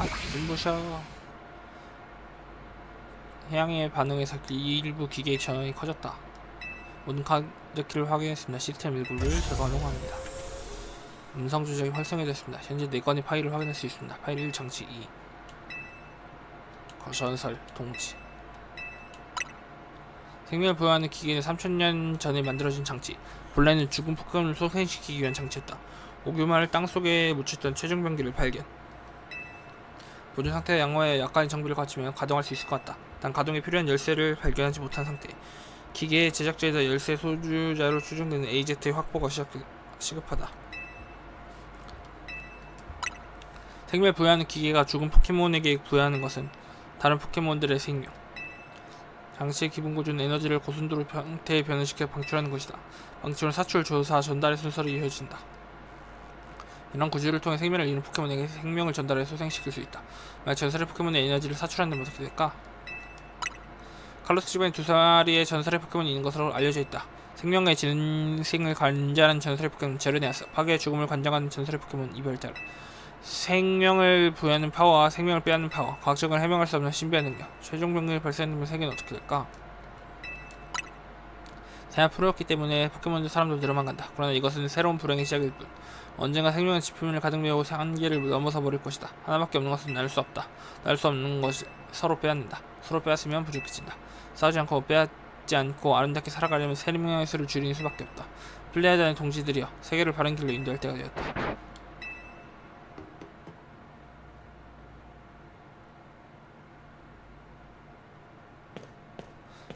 아, 눈부셔. 해양의 반응에서 일부 기계의 전원이 커졌다. 모든 카드키를 확인했습니다. 시스템 일부를 재가동합니다. 음성 조작이 활성화됐습니다. 현재 4건의 파일을 확인할 수 있습니다. 파일 1 장치 2 거전설 동지 생명을 부여하는 기계는 3000년 전에 만들어진 장치 본래는 죽은 포켓몬을 소생시키기 위한 장치였다. 오규마를 땅속에 묻혔던 최종 병기를 발견 보존 상태 양호에 약간의 정비를 갖추면 가동할 수 있을 것 같다. 단 가동에 필요한 열쇠를 발견하지 못한 상태. 기계의 제작자에서 열쇠 소유자로 추정되는 AZ의 확보가 시작, 시급하다. 생명을 부여하는 기계가 죽은 포켓몬에게 부여하는 것은 다른 포켓몬들의 생명. 장치의 기본 구조는 에너지를 고순도로 형태에 변환시켜 방출하는 것이다. 방출은 사출, 조사, 전달의 순서로 이어진다. 이런 구조를 통해 생명을 잃은 포켓몬에게 생명을 전달해 소생시킬 수 있다. 만약 전설의 포켓몬의 에너지를 사출한다면 어떻게 될까? 칼로스 집안에 두 마리의 전설의 포켓몬이 있는 것으로 알려져 있다. 생명의 진생을 관장하는 전설의 포켓몬 제르네아스, 파괴의 죽음을 관장하는 전설의 포켓몬 이별달, 생명을 부여하는 파워와 생명을 빼앗는 파워, 과학적으로 해명할 수 없는 신비한 능력, 최종 병력이 발생한다면 세계는 어떻게 될까? 새한 프로였기 때문에 포켓몬도 사람도 늘어만 간다. 그러나 이것은 새로운 불행의 시작일 뿐. 언젠가 생명은 지표면을 가득 메우고 한계를 넘어서 버릴 것이다. 하나밖에 없는 것은 나눌 수 없다. 나눌 수 없는 것이 서로 빼앗는다. 서로 빼앗으면 부족해진다. 싸우지 않고 빼앗지 않고 아름답게 살아가려면 생명의 수를 줄이는 수밖에 없다. 플레이하자는 동지들이여 세계를 바른 길로 인도할 때가 되었다.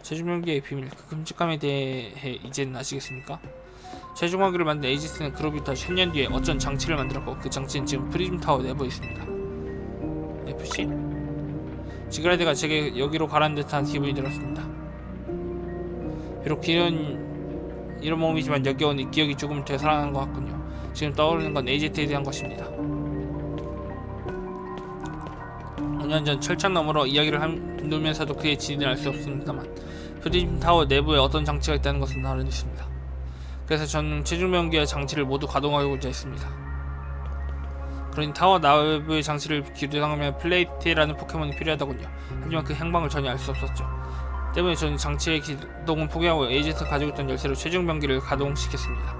최종병기의 비밀, 그 끔찍함에 대해 이제는 아시겠습니까? 최종화기를 만든 에이지스는 그로부터 1000년 뒤에 어쩐 장치를 만들었고 그 장치는 지금 프리즘 타워 내부에 있습니다. FC? 지그라드가 제게 여기로 가라는 듯한 기분이 들었습니다. 비록 이런 이런 몸이지만 여기 온이 기억이 조금 되살아나는 것 같군요. 지금 떠오르는 건 AZ에 대한 것입니다. 5년 전 철창 너머로 이야기를 함누면서도 그의 진위를 알수 없습니다만 프리즘 타워 내부에 어떤 장치가 있다는 것은 알고 있습니다. 그래서 저는 최종병기와 장치를 모두 가동하고자 했습니다. 그러니 타워 내부의 장치를 기르하면 플레이트라는 포켓몬이 필요하더군요. 하지만 그 행방을 전혀 알 수 없었죠. 때문에 저는 장치의 기동을 포기하고 에이제트 가지고 있던 열쇠로 최종병기를 가동시켰습니다.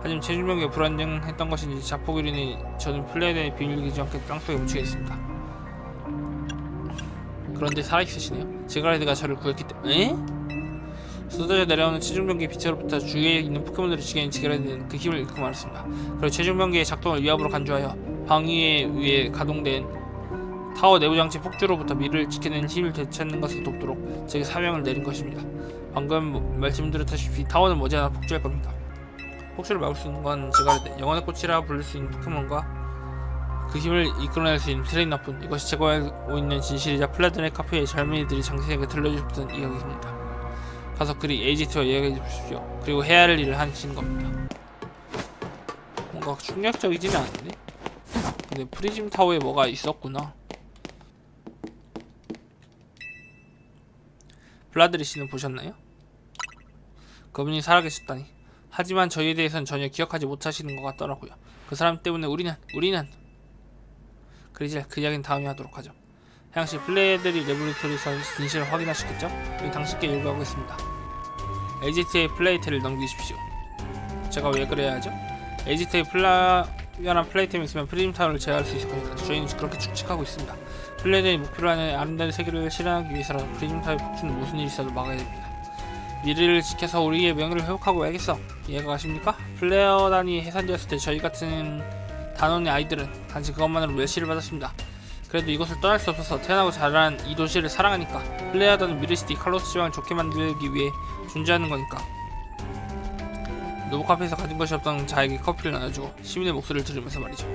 하지만 최종병기가 불안정했던 것인지 인해 저는 플레이어의 비밀 기지함께 땅속에 묻히겠습니다. 그런데 살아있으시네요. 제가라드가 저를 구했기 때문에 에? 쏟아져 내려오는 최종병기 빛으로부터 주위에 있는 포켓몬들을 지키는 지게라드는 그 힘을 잃고 말았습니다. 그리고 최종병기의 작동을 위압으로 간주하여 방위에 의해 가동된 타워 내부 장치 폭주로부터 미를 지키는 힘을 되찾는 것을 돕도록 제게 사명을 내린 것입니다. 방금 뭐- 말씀드렸다시피 타워는 머지않아 폭주할 겁니다. 폭주를 막을 수 있는 건 제가라드, 영혼의 꽃이라 부를 수 있는 포켓몬과 그 힘을 이끌어낼 수 있는 트레이너뿐 이것이 제가 알고 있는 진실이자 플라드네 카페의 젊은이들이 장생에게 들려주던 이야기입니다. 가서 그리 에이지트와 이야기해 주십시오. 그리고 해야 할 일을 하시는 겁니다. 뭔가 충격적이지는 않은데? 근데 프리즘 타워에 뭐가 있었구나. 블라드리 씨는 보셨나요? 그분이 살아계셨다니. 하지만 저희에 대해서는 전혀 기억하지 못하시는 것 같더라고요. 그 사람 때문에 우리는 우리는 그리질 그 이야기는 다음에 하도록 하죠. 향시 플레이어들이 레볼루토리에서 진실을 확인하시겠죠? 우리 당신께 요구하고 있습니다. AGT의 플레이트를 넘기십시오. 제가 왜 그래야 하죠? AGT의 플라 연한 플레이템이 있으면 프리즘 타워를 제어할 수 있을 겁니다. 저희는 그렇게 축칙하고 있습니다. 플레이들이 목표로 하는 아름다운 세계를 실현하기 위해서라도 프리즘 타워의 폭주는 무슨 일이 있어도 막아야 됩니다. 미래를 지켜서 우리의 명예를 회복하고 와야겠어. 이해가 가십니까? 플레어단이 해산되었을 때 저희 같은 단원의 아이들은 단지 그것만으로 멸시를 받았습니다. 그래도 이곳을 떠날 수 없어서 태어나고 자란 이 도시를 사랑하니까 플레이하던 미르시티 칼로스 지방을 좋게 만들기 위해 존재하는 거니까 노브카페에서 가진 것이 없던 자에게 커피를 나눠주고 시민의 목소리를 들으면서 말이죠.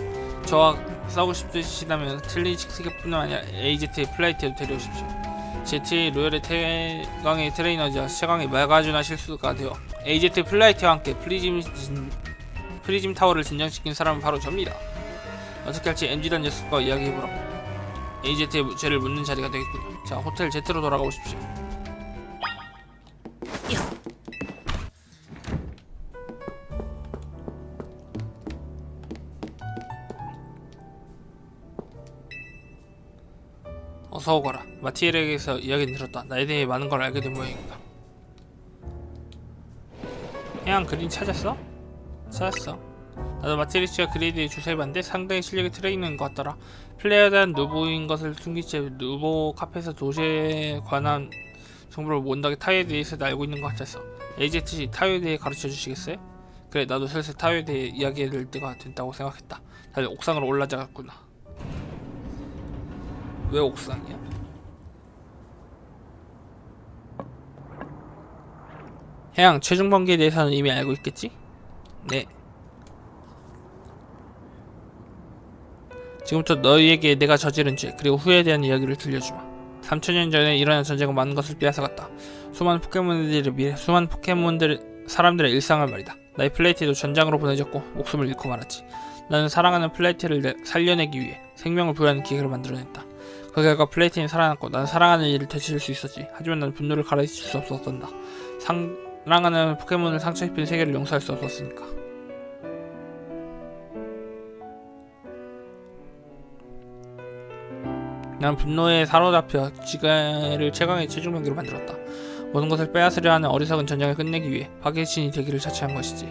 저와 싸우고 싶으시다면 틀리직스뿐만 아니라 AZ의 플라이트에도 데려오십시오. 제트의 로열의 태강의 트레이너자 최강의 마가주나 실수가 되어 AZ 플라이트와 함께 프리즘 진- 프리즘 타워를 진정시킨 사람은 바로 접니다. 어떻게 할지 MG단 녀석과 이야기해보라고. AZ의 죄를 묻는 자리가 되겠군요. 자, 호텔 Z로 돌아가 보십시오. 어서 오거라. 마티엘에게서 이야기는 들었다. 나에 대해 많은 걸 알게 된 모양이다. 해양 그린 찾았어? 찾았어. 나도 그리에 대해 조사해봤는데 상당히 실력이 트레이너인 것 같더라. 플레이어에 대한 누보인 것을 숨긴 채 누보 카페에서 도시에 관한 정보를 못하게 타요에 대해서 알고 있는 것 같았어. AZC 타요에 대해 가르쳐 주시겠어요? 그래 나도 슬슬 타요에 대해 이야기해줄 때가 됐다고 생각했다. 다들 옥상으로 올라자갔구나. 왜 옥상이야? 해양 최종 번개에 대해서는 이미 알고 있겠지? 네. 지금부터 너희에게 내가 저지른 죄 그리고 후회에 대한 이야기를 들려주마. 3천년 전에 일어난 전쟁은 많은 것을 빼앗아갔다. 수많은 포켓몬들의 미래, 수많은 포켓몬들 사람들의 일상을 말이다. 나의 플레이트도 전장으로 보내졌고 목숨을 잃고 말았지. 나는 사랑하는 플레이트를 내- 살려내기 위해 생명을 부여하는 기계를 만들어냈다. 그 결과 플레이트는 살아났고 나는 사랑하는 일을 되찾을 수 있었지. 하지만 나는 분노를 가라앉힐 수 없었단다. 사랑하는 포켓몬을 상처 입힌 세계를 용서할 수 없었으니까. 난 분노에 사로잡혀 지가를 최강의 최종 병기로 만들었다. 모든 것을 빼앗으려 하는 어리석은 전쟁을 끝내기 위해 파괴의 신이 되기를 자처한 것이지.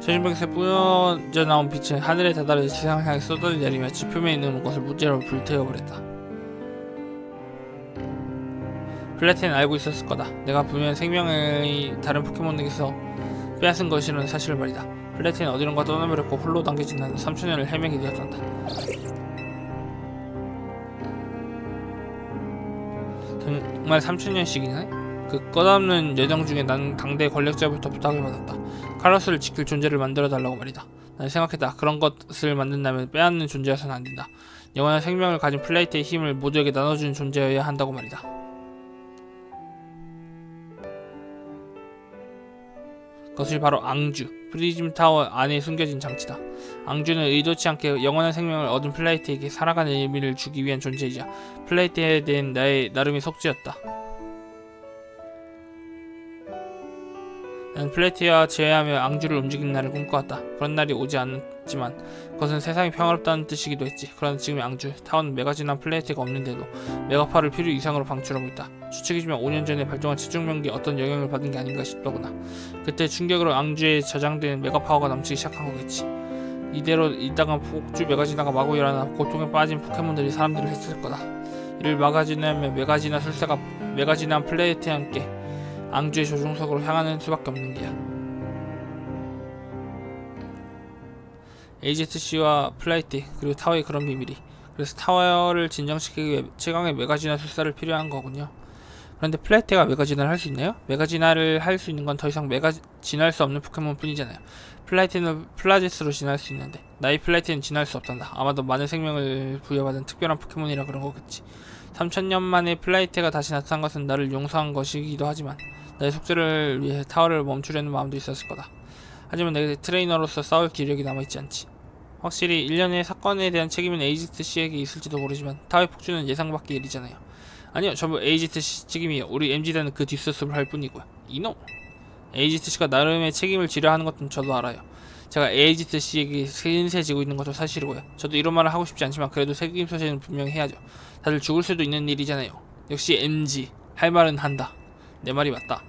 최종병에서 뿌려져 나온 빛은 하늘에 다다르 지상을 향해 쏟아져 내리며 지표면에 있는 것을 무제로 불태워버렸다. 플래티는 알고 있었을 거다. 내가 분명 생명의 다른 포켓몬에게서 빼앗은 것이라는 사실을 말이다. 플래티는 어디론가 떠나버렸고 홀로 당겨진 나는 3천년을 헤매게 되었단다. 정말 3천년씩이나? 그 끝없는 여정 중에 나는 당대 권력자부터 부탁을 받았다. 카로스를 지킬 존재를 만들어 달라고 말이다. 난 생각했다. 그런 것을 만든다면 빼앗는 존재여서는 안 된다. 영원한 생명을 가진 플레이트의 힘을 모두에게 나눠주는 존재여야 한다고 말이다. 그것이 바로 앙주, 프리즘 타워 안에 숨겨진 장치다. 앙주는 의도치 않게 영원한 생명을 얻은 플레이트에게 살아가는 의미를 주기 위한 존재이자 플레이트에 대한 나의 나름의 속죄였다. 플레이트와 제외하며 앙주를 움직이는 날을 꿈꿔왔다. 그런 날이 오지 않았지만 그것은 세상이 평화롭다는 뜻이기도 했지. 그러나 지금의 앙주, 타워는 메가진한 플레이트가 없는데도 메가파를 필요 이상으로 방출하고 있다. 추측이지만 5년 전에 발동한 최종명기에 어떤 영향을 받은 게 아닌가 싶더구나. 그때 충격으로 앙주에 저장된 메가파워가 넘치기 시작한 거겠지. 이대로 있다가 폭주 메가지나가 마구 일어나 고통에 빠진 포켓몬들이 사람들을 해칠 거다. 이를 막아주려면 메가지나 술사가 메가지난 플레이트와 함께 앙주의 조종석으로 향하는 수밖에 없는 게야. AZC와 플라이트 그리고 타워의 그런 비밀이 그래서 타워를 진정시키기 위해 최강의 메가지나 술사를 필요한 거군요. 그런데 플라이트가 메가지나를 할 수 있나요? 메가지나를 할 수 있는 건 더 이상 메가진할 수 없는 포켓몬 뿐이잖아요. 플라이트는 플라제스로 진화할 수 있는데 나이 플라이트는 진화할 수 없단다. 아마도 많은 생명을 부여받은 특별한 포켓몬이라 그런 거겠지. 3000년 만에 플라이트가 다시 나타난 것은 나를 용서한 것이기도 하지만 나의 속죄를 위해 타워를 멈추려는 마음도 있었을 거다. 하지만 내게 트레이너로서 싸울 기력이 남아있지 않지. 확실히 일련의 사건에 대한 책임은 에이지트 씨에게 있을지도 모르지만 타워의 폭주는 예상 밖의 일이잖아요. 아니요, 전부 에이지트 씨 책임이에요. 우리 MG단은 그 뒷수습을 할 뿐이고요. 이놈! 에이지트 씨가 나름의 책임을 지려 하는 것은 저도 알아요. 제가 에이지트 씨에게 세인세 지고 있는 것도 사실이고요. 저도 이런 말을 하고 싶지 않지만 그래도 책임 소재는 분명히 해야죠. 다들 죽을 수도 있는 일이잖아요. 역시 MG 할 말은 한다. 내 말이 맞다.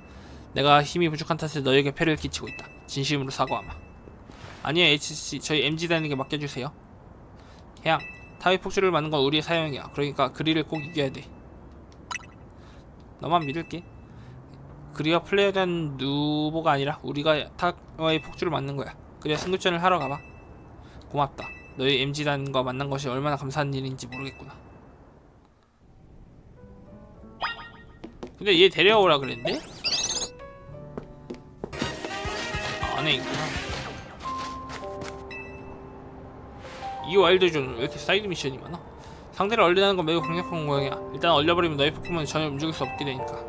내가 힘이 부족한 탓에 너에게 폐를 끼치고 있다. 진심으로 사과하마. 아니요, HC 저희 MG단에게 맡겨주세요. 해양 타위 폭주를 막는 건 우리의 사명이야. 그러니까 그리를 꼭 이겨야 돼. 너만 믿을게. 그리가 플레이어에 누보가 아니라 우리가 타워의 폭주를 막는 거야. 그래야 승급전을 하러 가봐. 고맙다. 너희 MG단과 만난 것이 얼마나 감사한 일인지 모르겠구나. 근데 얘 데려오라 그랬는데? 아, 안에 있구나. 이 와일드존은 왜 이렇게 사이드 미션이 많아? 상대를 얼리다는 건 매우 강력한 모양이야. 일단 얼려버리면 너희 포켓몬이 전혀 움직일 수 없게 되니까.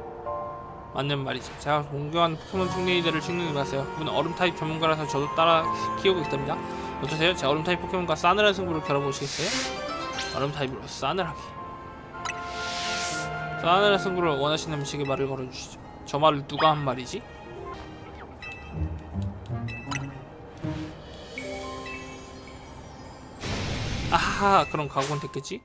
맞는 말이지. 제가 공격하는 포켓몬 승리들을 충분히 마세요. 그분은 얼음 타입 전문가라서 저도 따라 키우고 있답니다. 어떠세요? 제 얼음 타입 포켓몬과 싸늘한 승부를 겨뤄보시겠어요? 얼음 타입으로 싸늘하게. 싸늘한 승부를 원하시는 분에게 말을 걸어주시죠. 저 말을 누가 한 말이지? 아하 그럼 각오는 됐겠지?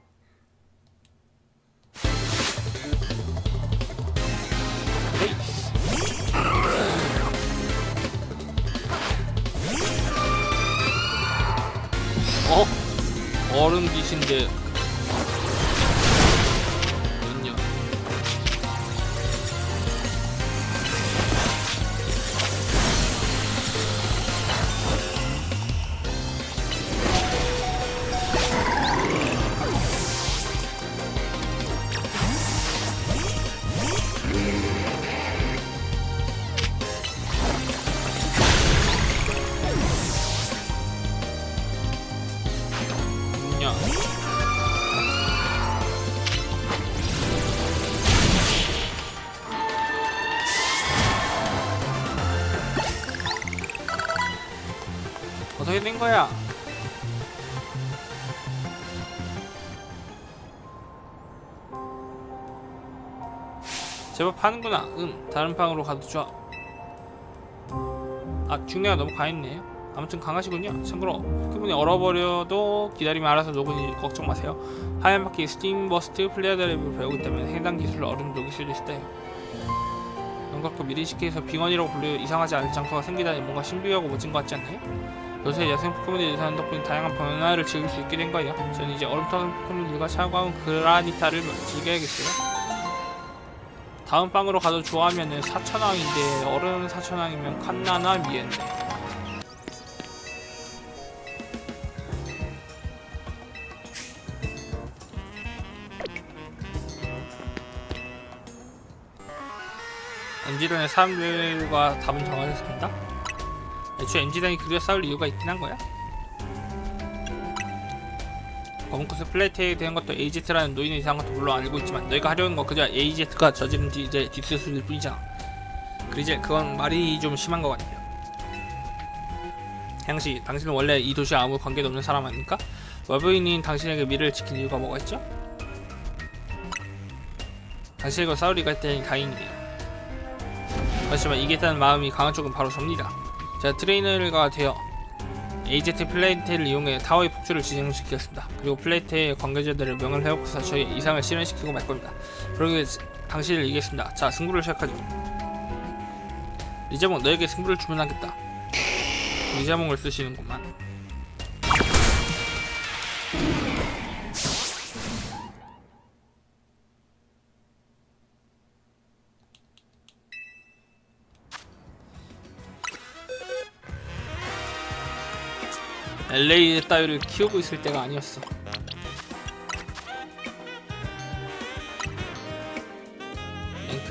거야? 제법 하는구나. 음, 다른 방으로 가도 좋아. 아, 중내가 너무 가있네요. 아무튼 강하시군요. 참고로 포켓몬이 얼어버려도 기다리면 알아서 녹으니 걱정 마세요. 하얀 바퀴 스팀 버스트 플레어 드랩을 배우기 때문에 해당 기술로 얼음 녹일 수도 있어요. 영각도 미리 시키에서 빙원이라고 불려 이상하지 않은 장소가 생기다니 뭔가 신비하고 멋진 것 같지 않나요? 요새 야생 포켓몬이 유사한 덕분에 다양한 변화를 즐길 수 있게 된 거예요. 저는 이제 얼음탕 포켓몬들과 차가운 그라니타를 즐겨야겠어요. 다음 방으로 가도 좋아하면은 사천왕인데 얼음 사천왕이면 칸나나 미엔네. 엔지단의 사람들과 답은 정해졌습니다. 애초에 엔지단이 그려 싸울 이유가 있긴 한 거야. 검은코스 플레이트에 대한 것도 AZ라는 노인의 이상한 것도 물론 알고 있지만 너희가 하려는 건 그저 AZ가 저지른 뒤 이제 뒷수술일 뿐이잖아. 그리제 그건 말이 좀 심한 것 같아요. 향시, 당신은 원래 이 도시와 아무 관계도 없는 사람 아닙니까? 월부인인 당신에게 미래를 지킨 이유가 뭐가 있죠? 당신과 싸울 리가 있다니 다행이네요. 하지만 이겠다는 마음이 강한 쪽은 바로 접니다. 제가 트레이너가 되어 AZ 플레이트를 이용해 타워의 폭주를 진행시켰습니다. 그리고 플레이트의 관계자들을 명을 해놓고서 저희 이상을 실현시키고 말 겁니다. 그러기 당신을 이기겠습니다. 자, 승부를 시작하죠. 리자몽, 너에게 승부를 주문하겠다. 리자몽을 쓰시는구만. LA 따위를 키우고 있을 때가 아니었어.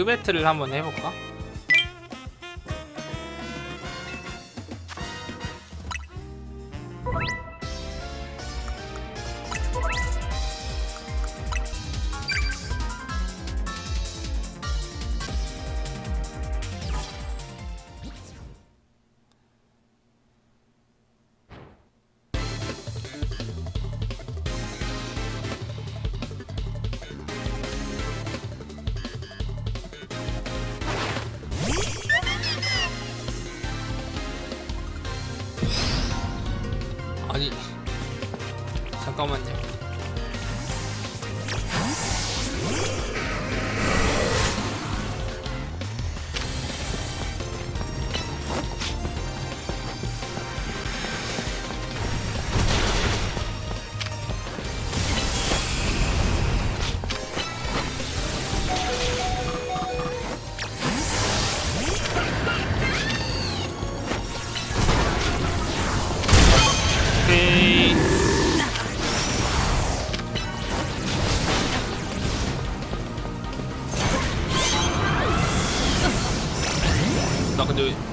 배틀을 한번 해볼까? 아니 잠깐만요. de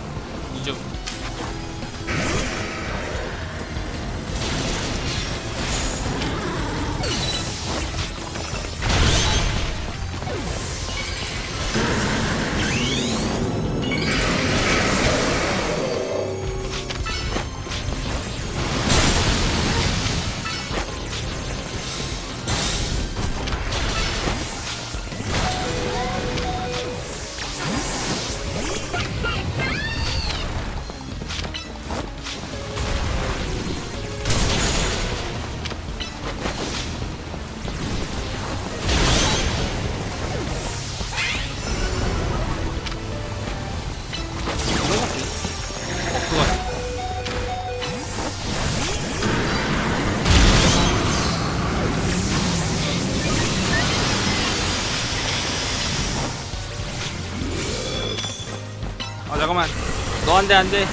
안돼 안돼.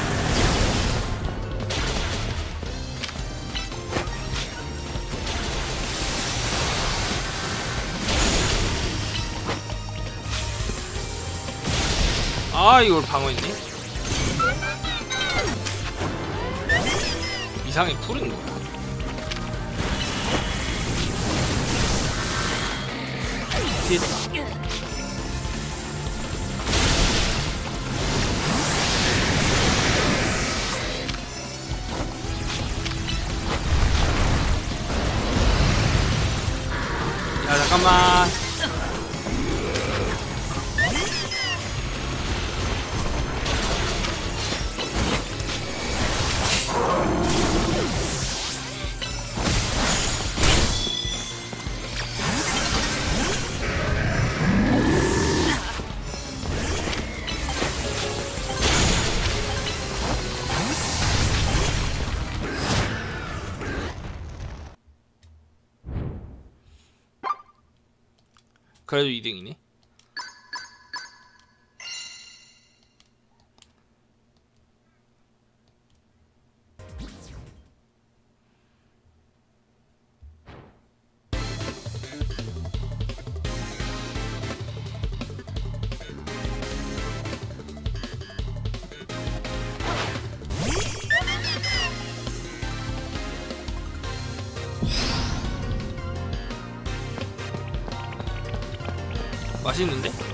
아 이걸 방어했네? 이상해 풀은. 거야 피했다 야 잠깐만 그래도 2등이네 있는데?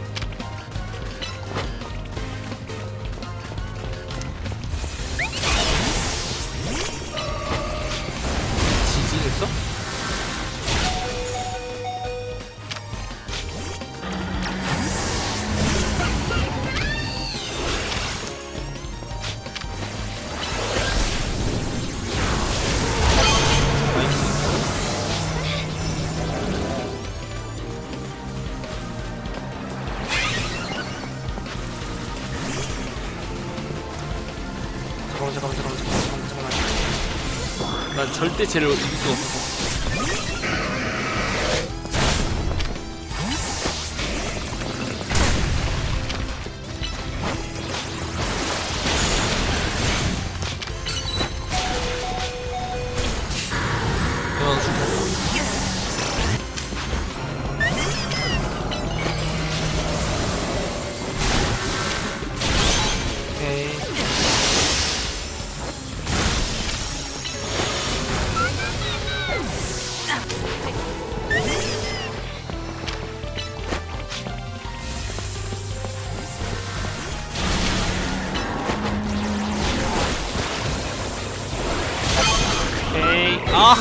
절대 쟤를 이길 수가 없어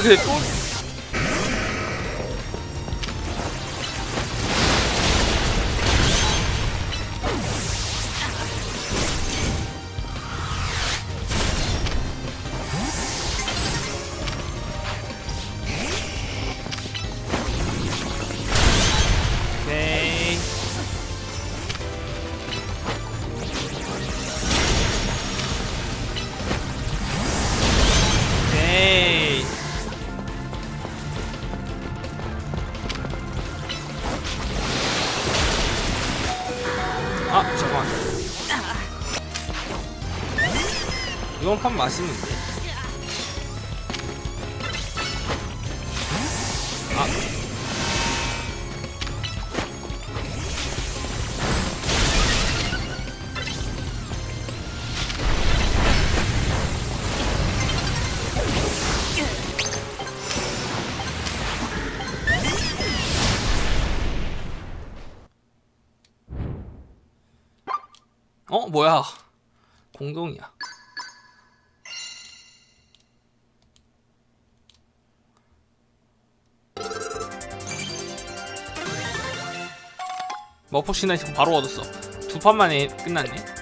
오케 맛있는데. 아. 어, 뭐야? 공동이야. 시나이팅 바로 얻었어. 두 판 만에 끝났네.